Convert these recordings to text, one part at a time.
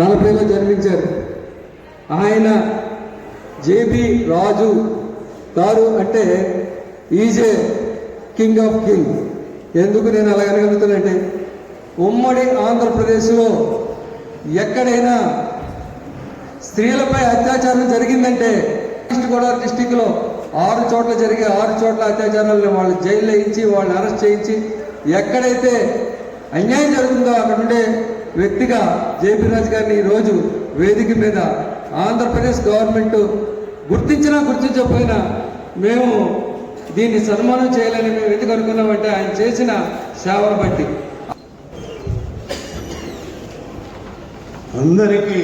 నలభైలో జన్మించారు. ఆయన జేబి రాజు గారు అంటే ఈజే కింగ్ ఆఫ్ కింగ్. ఎందుకు నేను అలా అనగలుగుతానంటే ఉమ్మడి ఆంధ్రప్రదేశ్లో ఎక్కడైనా స్త్రీలపై అత్యాచారం జరిగిందంటే ఈస్ట్ గోదావరి డిస్టిక్లో ఆరు చోట్ల జరిగే ఆరు చోట్ల అత్యాచారాలను వాళ్ళు జైల్లో ఇచ్చి వాళ్ళని అరెస్ట్ చేయించి ఎక్కడైతే అన్యాయం జరుగుతుందో అక్కడ ఉండే వ్యక్తిగా జేపీ రాజు గారిని ఈరోజు వేదిక మీద ఆంధ్రప్రదేశ్ గవర్నమెంట్ గుర్తించినా గుర్తించకపోయినా మేము దీన్ని సన్మానం చేయాలని మేము ఎందుకు అనుకున్నామంటే ఆయన చేసిన సేవను బట్టి. అందరికీ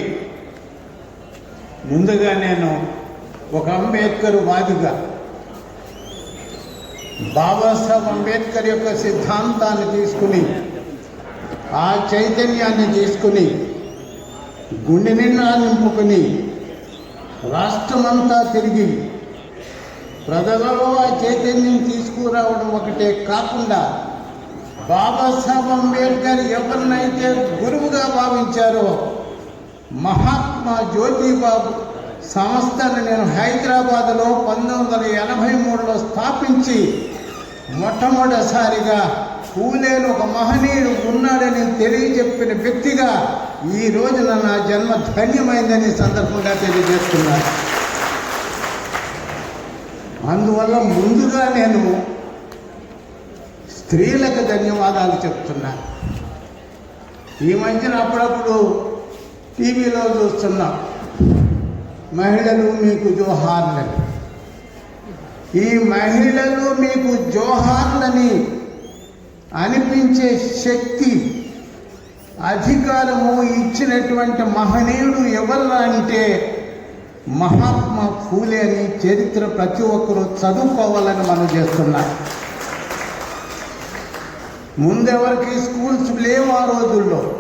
ముందుగా నేను ఒక అంబేద్కర్ వాదిగా బాబాసాహెబ్ అంబేద్కర్ యొక్క సిద్ధాంతాన్ని తీసుకుని ఆ చైతన్యాన్ని తీసుకుని గుండె నిండా నింపుకుని రాష్ట్రమంతా తిరిగి ప్రజలలో ఆ చైతన్యం తీసుకురావడం ఒకటే కాకుండా బాబాసాహెబ్ అంబేద్కర్ ఎవరినైతే గురువుగా భావించారో మహాత్మా జ్యోతిబాబు సంస్థను నేను హైదరాబాద్లో పంతొమ్మిది వందల ఎనభై మూడులో స్థాపించి మొట్టమొదటిసారిగా పూలేలు ఒక మహనీయుడు ఉన్నాడని తెలియజెప్పిన వ్యక్తిగా ఈ రోజున నా జన్మ ధన్యమైందని సందర్భంగా తెలియజేస్తున్నాను అందువల్ల ముందుగా నేను స్త్రీలకు ధన్యవాదాలు చెప్తున్నాను ఈ మధ్యన అప్పుడప్పుడు టీవీలో చూస్తున్నాం మహిళలు మీకు జోహార్లని. ఈ మహిళలు మీకు జోహార్లని అనిపించే శక్తి అధికారము ఇచ్చినటువంటి మహనీయుడు ఎవరు అంటే మహాత్మా ఫూలే అని చరిత్ర ప్రతి ఒక్కరూ చదువుకోవాలని మనం చేస్తున్నాం. ముందెవరికి స్కూల్స్ లేవు ఆ రోజుల్లో?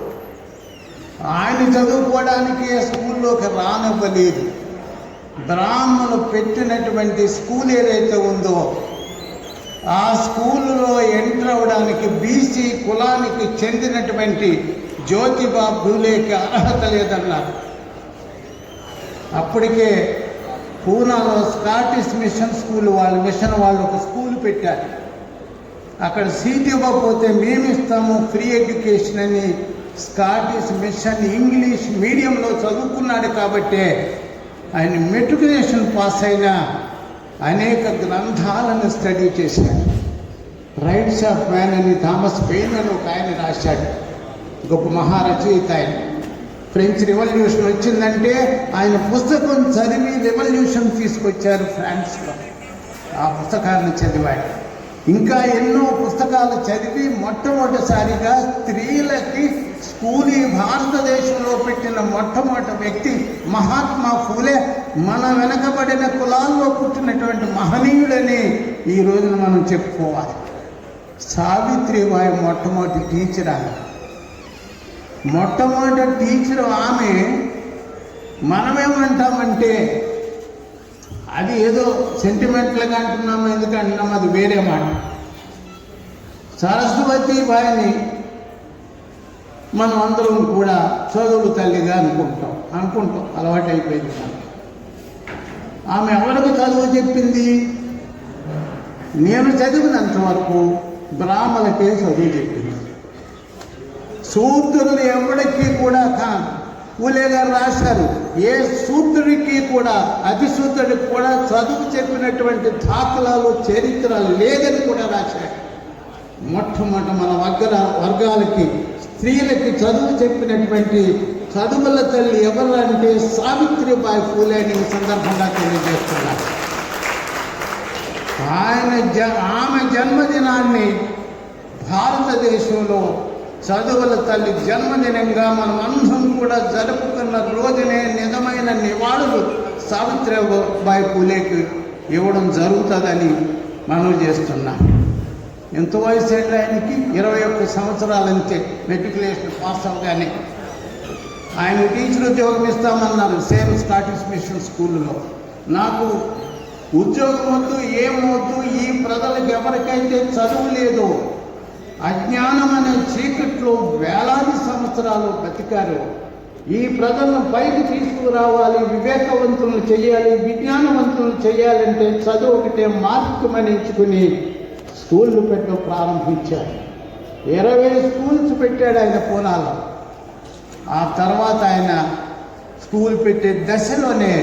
ఆయన చదువుకోవడానికి స్కూల్లోకి రానివ్వలేదు. బ్రాహ్మణులు పెట్టినటువంటి స్కూల్ ఏదైతే ఉందో ఆ స్కూల్లో ఎంటర్ అవ్వడానికి బీసీ కులానికి చెందినటువంటి జ్యోతిబా భూలేకి అర్హత లేదన్నారు అప్పటికే పూనాలో స్కాటిష్ మిషన్ స్కూల్ వాళ్ళు మిషన్ వాళ్ళు ఒక స్కూల్ పెట్టారు. అక్కడ సీట్ ఇవ్వకపోతే మేమిస్తాము ఫ్రీ ఎడ్యుకేషన్ అని స్కాటిష్ మిషన్ ఇంగ్లీష్ మీడియంలో చదువుకున్నాడు కాబట్టే ఆయన మెట్రికులేషన్ పాస్ అయిన అనేక గ్రంథాలను స్టడీ చేశాడు రైట్స్ ఆఫ్ మ్యాన్ అని థామస్ పెయిన్ అని ఒక ఆయన రాశాడు. గొప్ప మహారచయిత ఆయన. ఫ్రెంచ్ రెవల్యూషన్ వచ్చిందంటే ఆయన పుస్తకం చదివి రెవల్యూషన్ తీసుకొచ్చారు ఫ్రాన్స్లో ఆ పుస్తకాన్ని చదివాడు. ఇంకా ఎన్నో పుస్తకాలు చదివి మొట్టమొదటిసారిగా స్త్రీలకి స్కూల్ భారతదేశంలో పెట్టిన మొట్టమొదటి వ్యక్తి మహాత్మా ఫూలే. మన వెనకబడిన కులాల్లో పుట్టినటువంటి మహనీయుడని ఈ రోజున మనం చెప్పుకోవాలి. సావిత్రిబాయి మొట్టమొదటి టీచర్ ఆమె మొట్టమొదటి టీచర్ ఆమె మనమేమంటామంటే అది ఏదో సెంటిమెంట్లుగా అంటున్నాము ఎందుకు అంటున్నాము అది వేరే మాట. సరస్వతి బాయిని మనం అందరం కూడా చదువులు తల్లిగా అనుకుంటాం అనుకుంటాం. అలవాటు అయిపోయింది ఆమె ఎవరికి చదువు చెప్పింది? నేను చదివినంత వరకు బ్రాహ్మణకే చదువు చెప్పింది. శూద్రులు ఎవరికి కూడా పూలే గారు రాశారు. ఏ శూద్రుడికి కూడా అతిశూద్రుడికి కూడా చదువు చెప్పినటువంటి దాఖలాలు చరిత్ర లేదని కూడా రాశారు. మొట్టమొదట మన వర్గ వర్గాలకి స్త్రీలకి చదువు చెప్పినటువంటి చదువుల తల్లి ఎవరు అంటే సావిత్రిబాయి పూలే అని సందర్భంగా తెలియజేస్తున్నారు ఆయన జ ఆమె జన్మదినాన్ని భారతదేశంలో చదువుల తల్లి జన్మదినంగా మనం అందరం కూడా జరుపుకున్న రోజునే నిజమైన నివాళులు సావిత్రిబాయి పూలేకి ఇవ్వడం జరుగుతుందని మనం చేస్తున్నాం. ఎంత వయసు ఏంటి ఆయనకి? ఇరవై ఒక్క సంవత్సరాలంతే. మెట్రికులేషన్ పాస్ అవగానే. ఆయన టీచర్ ఉద్యోగం ఇస్తామన్నారు సేమ్ స్కాటిష్ మిషన్ స్కూల్లో. నాకు ఉద్యోగం వద్దు ఏం వద్దు ఈ ప్రజలకు ఎవరికైతే చదువు లేదో అజ్ఞానం అనే చీకట్లో వేలాది సంవత్సరాలు బతికారు ఈ ప్రజలను పైకి తీసుకురావాలి వివేకవంతులను చేయాలి విజ్ఞానవంతులను చేయాలంటే చదువు ఒకటే మార్గమని ఎంచుకుని స్కూళ్ళు పెట్టడం ప్రారంభించారు. ఇరవై స్కూల్స్ పెట్టాడు ఆయన పూనాలో. ఆ తర్వాత ఆయన స్కూల్ పెట్టే దశలోనే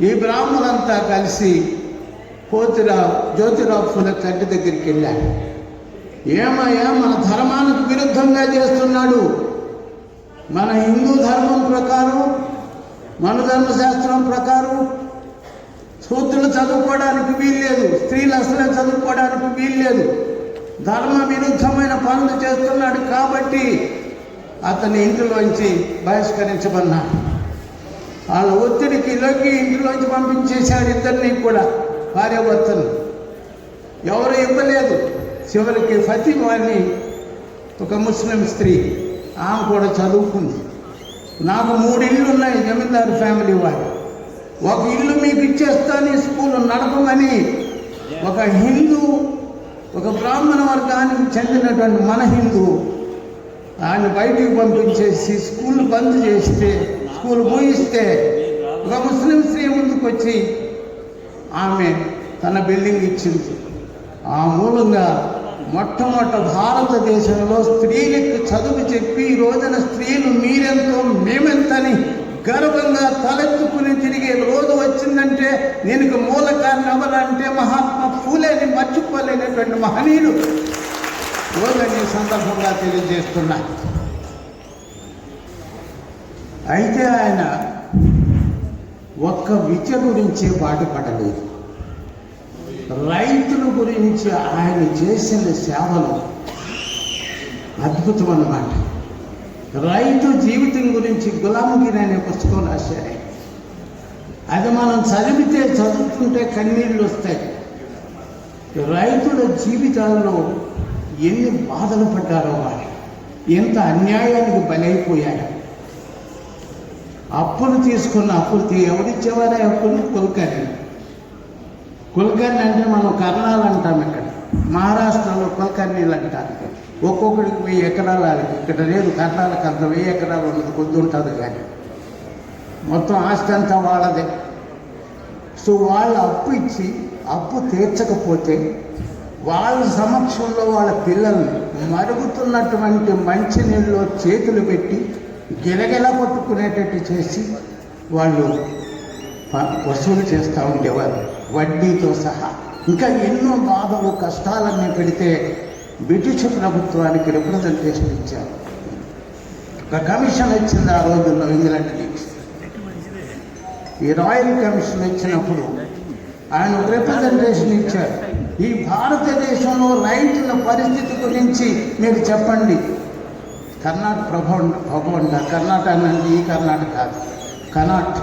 ఈ బ్రాహ్మణులంతా కలిసి కోతిరావు జ్యోతిరావు ఫుల తండ్రి దగ్గరికి వెళ్ళాడు ఏమయ్యా మన ధర్మానికి విరుద్ధంగా చేస్తున్నాడు. మన హిందూ ధర్మం ప్రకారం మన ధర్మశాస్త్రం ప్రకారం సూత్రులు చదువుకోవడానికి వీల్లేదు స్త్రీలు అసలే చదువుకోవడానికి వీల్లేదు. ధర్మ విరుద్ధమైన పనులు చేస్తున్నాడు కాబట్టి అతని ఇంటిలోంచి బహిష్కరించమన్నాడు. వాళ్ళ ఒత్తిడికి లోకి ఇంటిలోంచి పంపించేశాడు ఇద్దరిని కూడా భార్యాభర్తను ఎవరు ఇవ్వలేదు. చివరికి ఫతిమ అని ఒక ముస్లిం స్త్రీ ఆమె కూడా చదువుకుంది. నాకు మూడు ఇళ్ళు ఉన్నాయి జమీందారు ఫ్యామిలీ వారు. ఒక ఇల్లు మీకు ఇచ్చేస్తాను స్కూల్ నడపమని ఒక హిందూ ఒక బ్రాహ్మణ వర్గానికి చెందినటువంటి మన హిందూ ఆయన బయటికి పంపించేసి స్కూల్ బంద్ చేస్తే స్కూల్ పోయిస్తే ఒక ముస్లిం స్త్రీ ముందుకు వచ్చి ఆమె తన బిల్డింగ్ ఇచ్చింది. ఆ మూలంగా మొట్టమొదట భారతదేశంలో స్త్రీలకు చదువు చెప్పి ఈ రోజున స్త్రీలు మీరెంతో మేమెంతని గర్వంగా తలెత్తుకుని తిరిగే రోజు వచ్చిందంటే దీనికి మూల కారణం ఎవరంటే మహాత్మా ఫూలేని మర్చిపోలేనటువంటి మహనీయుడు రోజని సందర్భంగా తెలియజేస్తున్నా. అయితే ఆయన ఒక్క విద్య గురించి బాధపడలేదు. రైతుల గురించి ఆయన చేసిన సేవలు అద్భుతం అన్నమాట. రైతు జీవితం గురించి గులాంగిరి అనే పుస్తకం రాశారు. అది మనం చదివితే చదువుతుంటే కన్నీళ్ళు వస్తాయి. రైతుల జీవితాల్లో ఎన్ని బాధలు పడ్డారో వారు. ఎంత అన్యాయానికి బలైపోయారు. అప్పులు తీసుకున్న అప్పులు ఎవరిచ్చేవారా? అప్పులు కుల్కర్ణి కుల్కర్ణి అంటే మనం కర్ణాలు అంటాం ఇక్కడ. మహారాష్ట్రలో కుల్కర్ణీలు అంటారు ఒక్కొక్కడికి వెయ్యి ఎకరాలు ఆడికి ఇక్కడ లేదు కర్ణాలకు అంత వెయ్యి ఎకరాలు ఉండదు కొద్ది ఉంటుంది కానీ. మొత్తం ఆస్తి అంతా వాళ్ళదే. సో వాళ్ళు అప్పు ఇచ్చి అప్పు తీర్చకపోతే వాళ్ళ సమక్షంలో వాళ్ళ పిల్లల్ని మరుగుతున్నటువంటి మంచినీళ్ళలో చేతులు పెట్టి గిలగిల కొట్టుకునేటట్టు చేసి వాళ్ళు వసూలు చేస్తూ ఉండేవారు. వడ్డీతో సహా. ఇంకా ఎన్నో బాధలు కష్టాలన్నీ పెడితే బ్రిటిష్ ప్రభుత్వానికి రిప్రజెంటేషన్ ఇచ్చారు. ఒక కమిషన్ వచ్చింది ఆ రోజుల్లో ఇంగ్లాండ్ నుంచి. ఈ రాయల్ కమిషన్ వచ్చినప్పుడు ఆయన రిప్రజెంటేషన్ ఇచ్చారు. ఈ భారతదేశంలో రైతుల పరిస్థితి గురించి మీరు చెప్పండి. కర్ణాటక ప్రభవం భగవండ కర్ణాటక అంటే ఈ కర్ణాటక కాదు. కర్ణాట్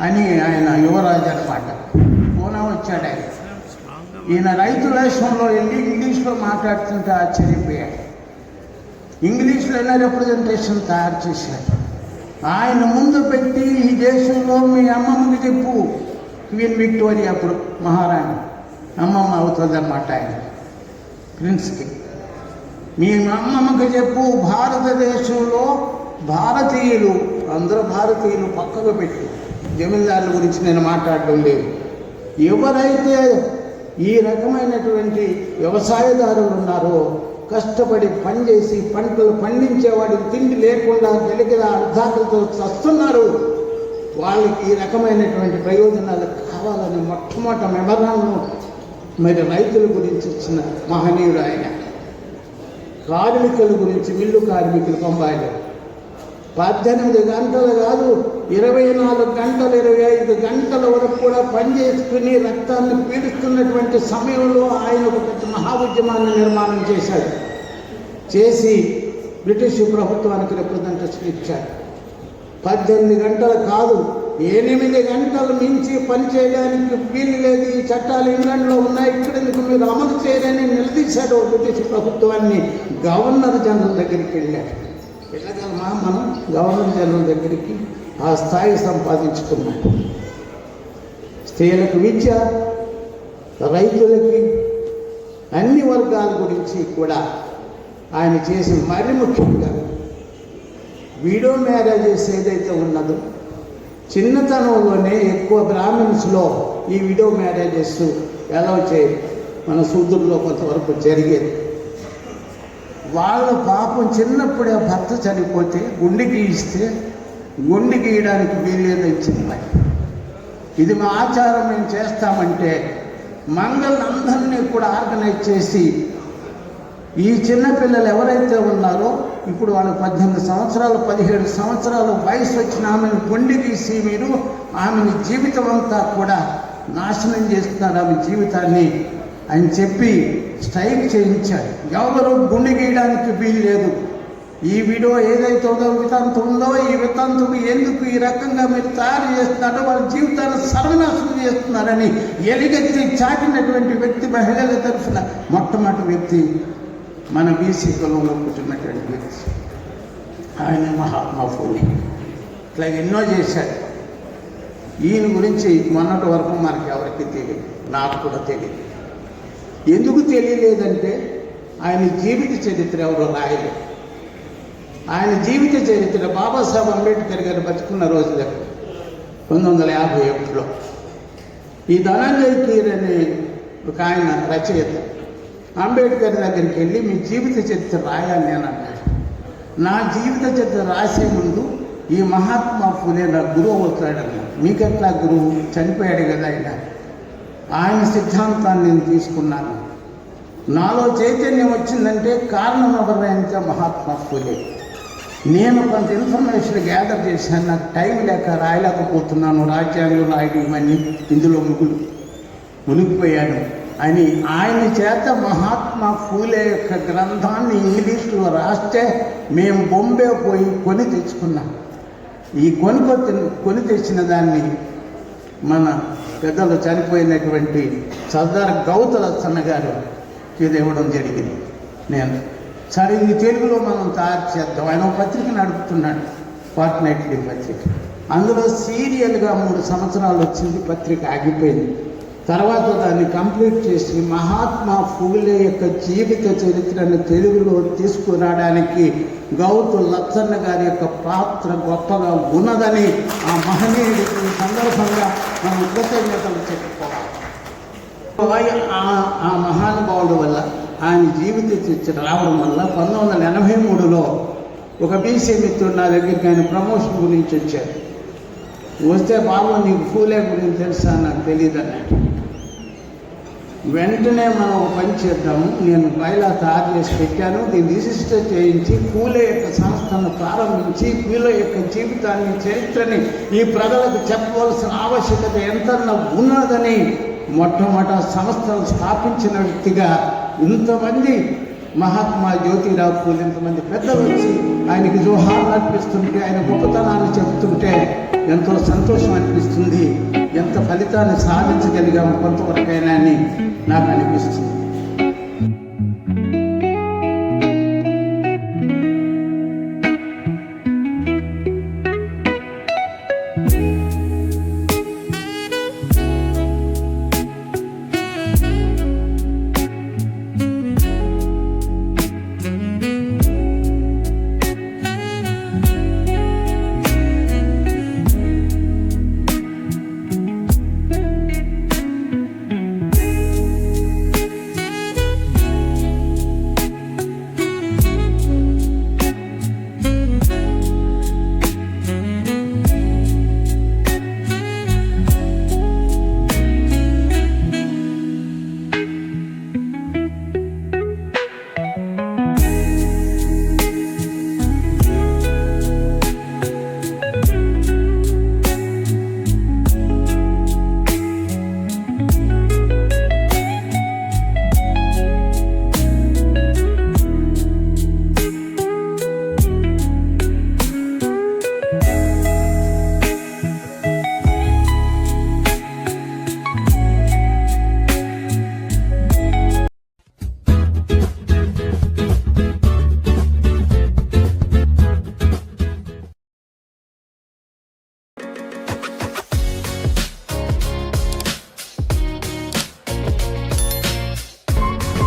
అని ఆయన యువరాజు అనమాట ఇచ్చాడు. ఆయన ఈయన రైతు వేషంలో వెళ్ళి ఇంగ్లీష్లో మాట్లాడుతుంటే ఆశ్చర్యపోయాడు. ఇంగ్లీష్లోనే రిప్రజెంటేషన్ తయారు చేశాడు. ఆయన ముందు పెట్టి ఈ దేశంలో మీ అమ్మమ్మకి చెప్పు. క్వీన్ విక్టోరియా అప్పుడు మహారాణి. అమ్మమ్మ అవుతుందన్నమాట ఆయన. ప్రిన్స్కి మీ అమ్మమ్మకి చెప్పు భారతదేశంలో భారతీయులు అందరూ భారతీయులు పక్కకు పెట్టి. జమీందారుల గురించి నేను మాట్లాడడం లేదు. ఎవరైతే ఈ రకమైనటువంటి వ్యవసాయదారులు ఉన్నారో కష్టపడి పనిచేసి పంటలు పండించేవాడికి తిండి లేకుండా గెలిగిన అర్ధాకలతో చస్తున్నారు. వాళ్ళకి ఈ రకమైనటువంటి ప్రయోజనాలు కావాలని మొట్టమొదట మెమరాలను మరి రైతుల గురించి ఇచ్చిన మహనీయుడు ఆయన. కార్మికుల గురించి మిల్లు కార్మికులు పంపాయలు. పద్దెనిమిది గంటలుగా ఇరవై నాలుగు గంటలు ఇరవై ఐదు గంటల వరకు కూడా పనిచేసుకుని రక్తాన్ని పీడిస్తున్నటువంటి సమయంలో ఆయన ఒక పెద్ద మహాఉద్యమాన్ని నిర్మాణం చేశాడు. చేసి బ్రిటిష్ ప్రభుత్వానికి రిప్రజెంటేషన్ ఇచ్చాడు. పద్దెనిమిది గంటలు కాదు ఎనిమిది గంటలు మించి పని చేయడానికి వీలు లేదు. ఈ చట్టాలు ఇంగ్లాండ్లో ఉన్నాయి ఇక్కడ ఎందుకు మీరు అమలు చేయరని నిలదీశాడు బ్రిటిష్ ప్రభుత్వాన్ని. గవర్నర్ జనరల్ దగ్గరికి వెళ్ళాడు. వెళ్ళగలమా మనం గవర్నర్ జనరల్ దగ్గరికి ఆ స్థాయి సంపాదించుకున్నాం. స్త్రీలకు విద్య రైతులకి అన్ని వర్గాల గురించి కూడా ఆయన చేసి మరి ముఖ్యంగా వీడియో మ్యారేజెస్ ఏదైతే ఉన్నదో చిన్నతనంలోనే ఎక్కువ బ్రాహ్మిన్స్లో ఈ వీడియో మ్యారేజెస్ ఎలా చేయాలి మన సూదుల్లో కొంతవరకు జరిగేది. వాళ్ళ పాపం చిన్నప్పుడే భర్త చనిపోతే గుండె గీయిస్తే గుండె గీయడానికి వీల్లేదని చెప్పాయి ఇది మా ఆచారం మేము చేస్తామంటే మంగళందరినీ కూడా ఆర్గనైజ్ చేసి ఈ చిన్నపిల్లలు ఎవరైతే ఉన్నారో ఇప్పుడు వాళ్ళకి పద్దెనిమిది సంవత్సరాలు పదిహేడు సంవత్సరాలు వయసు వచ్చిన ఆమెను గుండె గీసి మీరు ఆమెని జీవితం అంతా కూడా నాశనం చేస్తున్నారు ఆమె జీవితాన్ని. అని చెప్పి స్ట్రైక్ చేయించారు ఎవరు గుండె గీయడానికి వీలు లేదు. ఈ వీడియో ఏదైతే ఉందో వితంతు ఉందో ఈ వితంతుడు ఎందుకు ఈ రకంగా మీరు తయారు చేస్తున్నారో? వాళ్ళ జీవితాన్ని సర్వనాశనం చేస్తున్నారని ఎలిగెత్తి చాటినటువంటి వ్యక్తి మహిళల తరఫున మొట్టమొదటి వ్యక్తి మన బీసీ కులంలో పుట్టినటువంటి వ్యక్తి. ఆయన మహాత్మా ఫూలే. ఇట్లా ఎన్నో చేశారు ఈయన గురించి మొన్నటి వరకు మనకి ఎవరికి తెలియదు. నాకు కూడా తెలియదు. ఎందుకు తెలియలేదంటే ఆయన జీవిత చరిత్ర ఎవరో రాయలేదు. ఆయన జీవిత చరిత్ర బాబాసాహెబ్ అంబేద్కర్ గారు బతుకున్న రోజులకు పంతొమ్మిది వందల యాభై ఒకటిలో. ఈ ధనంజయ్ కీర్ అనే ఒక ఆయన రచయిత అంబేద్కర్ దగ్గరికి వెళ్ళి మీ జీవిత చరిత్ర రాయాలి నేను అన్నాడు. నా జీవిత చరిత్ర రాసే ముందు ఈ మహాత్మా ఫులే నా గురువు అవుతాడన్నాడు మీకెట్లా గురువు? చనిపోయాడు కదా ఆయన. ఆయన సిద్ధాంతాన్ని నేను తీసుకున్నాను. నాలో చైతన్యం వచ్చిందంటే కారణం ఎవరైతే మహాత్మా నేను కొంత ఇన్ఫర్మేషన్ గ్యాదర్ చేశాను. నాకు టైం లేక రాయలేకపోతున్నాను. రాజ్యాంగం రాయడం ఇవన్నీ ఇందులో ముగులు మునిగిపోయాను అని ఆయన చేత మహాత్మా ఫూలే యొక్క గ్రంథాన్ని ఇంగ్లీష్లో రాస్తే మేము బొంబే పోయి కొని తెచ్చుకున్నాం. ఈ కొనుకొ కొని తెచ్చిన దాన్ని మన పెద్దలు చనిపోయినటువంటి సర్దార్ గౌతలచ్చన్న గారు ఇది ఇవ్వడం జరిగింది. నేను సరే ఇది తెలుగులో మనం తయారు చేద్దాం. ఆయన పత్రిక నడుపుతున్నాడు ఫార్ట్నైట్లీ పత్రిక. అందులో సీరియల్గా మూడు సంవత్సరాలు వచ్చింది పత్రిక ఆగిపోయింది. తర్వాత దాన్ని కంప్లీట్ చేసి మహాత్మా ఫూలే యొక్క జీవిత చరిత్రను తెలుగులో తీసుకురావడానికి గౌతు లచ్చన్న గారి యొక్క పాత్ర గొప్పగా ఉన్నదని ఆ మహనీయుడికి సందర్భంగా మనం కృతజ్ఞతలు చెప్పుకోవాలి ఆ- ఆ మహానుభావుడు వల్ల ఆయన జీవిత చర్చ రావడం వల్ల పంతొమ్మిది వందల ఎనభై మూడులో ఒక బీసీ మిత్రుడు నా దగ్గరికి ఆయన ప్రమోషన్ గురించి వచ్చారు. వస్తే బాబు నీకు ఫూలే గురించి తెలుసా? నాకు తెలియదు అన్నాడు వెంటనే మనం పని చేద్దాము. నేను బయలా తయారు చేసి పెట్టాను. దీన్ని రిజిస్టర్ చేయించి పూలే యొక్క సంస్థను ప్రారంభించి కూల యొక్క జీవితాన్ని చరిత్రని ఈ ప్రజలకు చెప్పవలసిన ఆవశ్యకత ఎంత ఉన్నదని మొట్టమొదట సంస్థను స్థాపించిన వ్యక్తిగా ఇంతమంది మహాత్మా జ్యోతిరావు పూలు ఇంతమంది పెద్దలు వచ్చి ఆయనకి జోహార్లు అర్పిస్తుంటే ఆయన గొప్పతనాన్ని చెబుతుంటే ఎంతో సంతోషం అనిపిస్తుంది. ఎంత ఫలితాన్ని సాధించగలిగాము కొంతవరకైనా అని నాకు అనిపిస్తుంది.